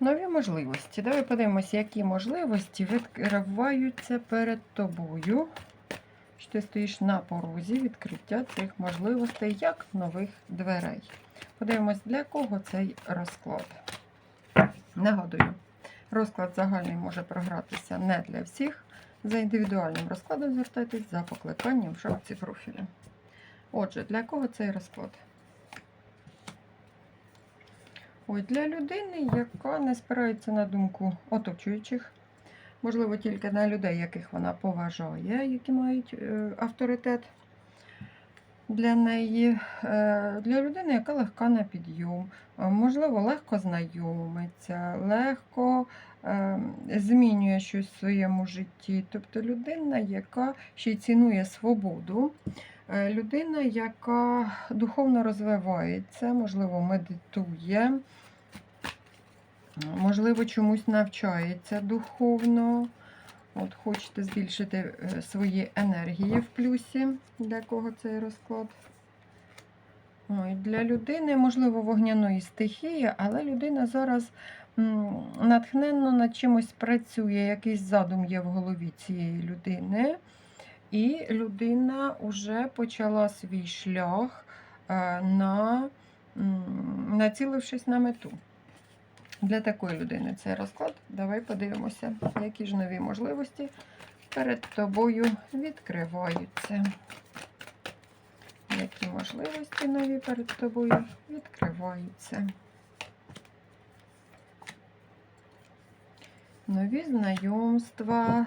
Нові можливості. Давай подивимося, які можливості відкриваються перед тобою. Що ти стоїш на порозі відкриття цих можливостей як нових дверей. Подивимось, для кого цей розклад. Нагадую, розклад загальний може програтися не для всіх. За індивідуальним розкладом звертайтесь за покликанням в шапці профілю. Отже, для кого цей розклад? Ой, для людини, яка не спирається на думку оточуючих, можливо, тільки на людей, яких вона поважає, які мають е, авторитет для неї, е, для людини, яка легка на підйом, е, можливо, легко знайомиться, легко змінює щось в своєму житті. Тобто людина, яка ще й цінує свободу. Людина, яка духовно розвивається, можливо, медитує, можливо, чомусь навчається духовно. От Хочете збільшити е, свої енергії в плюсі, для кого цей розклад. Ой, для людини, можливо, вогняної стихії, але людина зараз натхненно над чимось працює, якийсь задум є в голові цієї людини. І людина вже почала свій шлях, е, на, націлившись на мету. Для такої людини цей розклад. Давай подивимося, які ж нові можливості перед тобою відкриваються. Які можливості нові перед тобою відкриваються. Нові знайомства.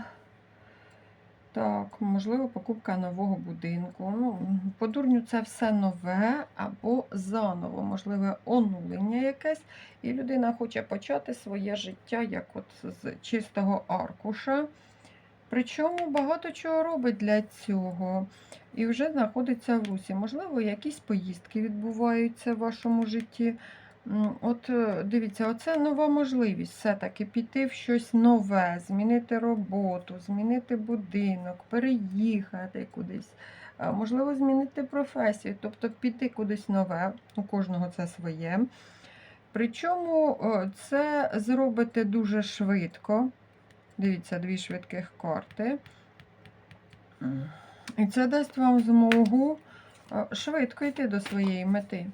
Так, можливо, покупка нового будинку. Ну, по дурню це все нове або заново, можливе онулення якесь. І людина хоче почати своє життя як от з чистого аркуша. Причому багато чого робить для цього. І вже знаходиться в русі. Можливо, якісь поїздки відбуваються в вашому житті. От е, дивіться, оце нова можливість все-таки піти в щось нове, змінити роботу, змінити будинок, переїхати кудись, можливо, змінити професію, тобто піти кудись нове, у кожного це своє. Причому е, це зробите дуже швидко. Дивіться, дві швидких карти. І це дасть вам змогу е, швидко йти до своєї мети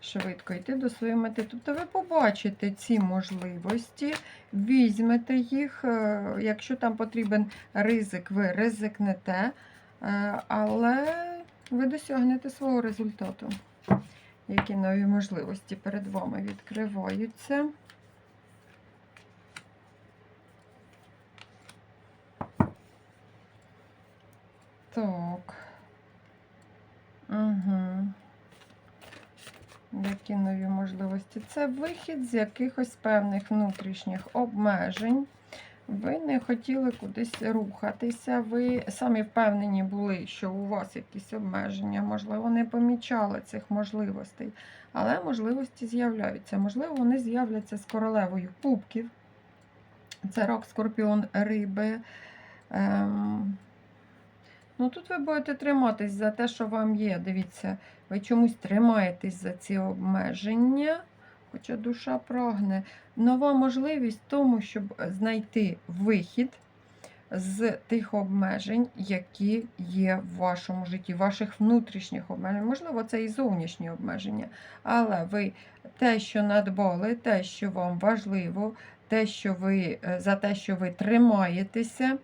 швидко йти до своєї мети. Тобто ви побачите ці можливості, візьмете їх, е, якщо там потрібен ризик, ви ризикнете, е, але ви досягнете свого результату. Які нові можливості перед вами відкриваються. Так. Угу. Які нові можливості? Це вихід з якихось певних внутрішніх обмежень. Ви не хотіли кудись рухатися, ви самі впевнені були, що у вас якісь обмеження, можливо, не помічали цих можливостей. Але можливості з'являються. Можливо, вони з'являться з королевою кубків. Це рок, скорпіон, риби. Ем... Ну, тут ви будете триматись за те, що вам є. Дивіться, ви чомусь тримаєтесь за ці обмеження, хоча душа прагне. Нова можливість тому, щоб знайти вихід з тих обмежень, які є в вашому житті, ваших внутрішніх обмежень. Можливо, це і зовнішні обмеження. Але ви те, що надбали, те, що вам важливо, те, що ви, е, за те, що ви тримаєтеся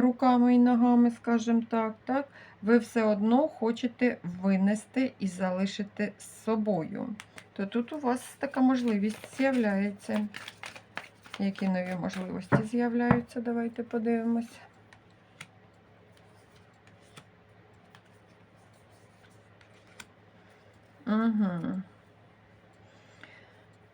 руками і ногами, скажімо так, так, ви все одно хочете винести і залишити з собою. То тут у вас така можливість з'являється. Які нові можливості з'являються? Давайте подивимось. Угу.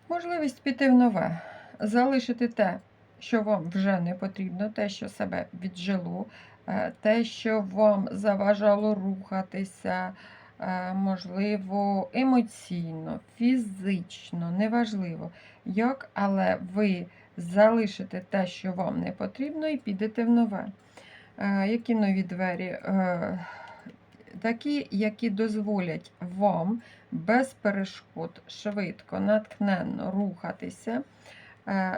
Можливість піти в нове, залишити те, що вам вже не потрібно, те, що себе віджило, е, те, що вам заважало рухатися, е, можливо, емоційно, фізично, неважливо, як, але ви залишите те, що вам не потрібно, і підете в нове. Е, Які нові двері? такі, які дозволять вам без перешкод швидко, натхненно рухатися,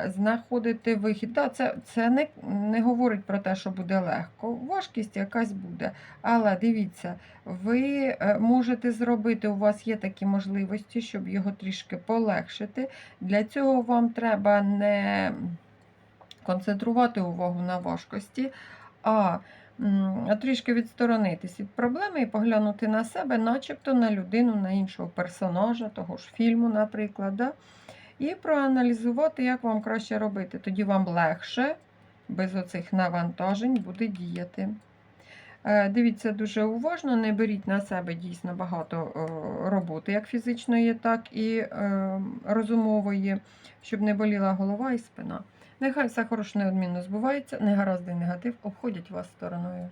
знаходити вихід. Да, це це не, не говорить про те, що буде легко. Важкість якась буде. Але дивіться, ви е, можете зробити, у вас є такі можливості, щоб його трішки полегшити. Для цього вам треба не концентрувати увагу на важкості, а трішки відсторонитись від проблеми і поглянути на себе, начебто на людину, на іншого персонажа, того ж фільму, наприклад. Да? І проаналізувати, як вам краще робити. Тоді вам легше, без оцих навантажень, буде діяти. Е, Дивіться дуже уважно, не беріть на себе дійсно багато е, роботи, як фізичної, так і е, розумової, щоб не боліла голова і спина. Нехай все хороше неодмінно збувається, негаразди негатив обходять вас стороною.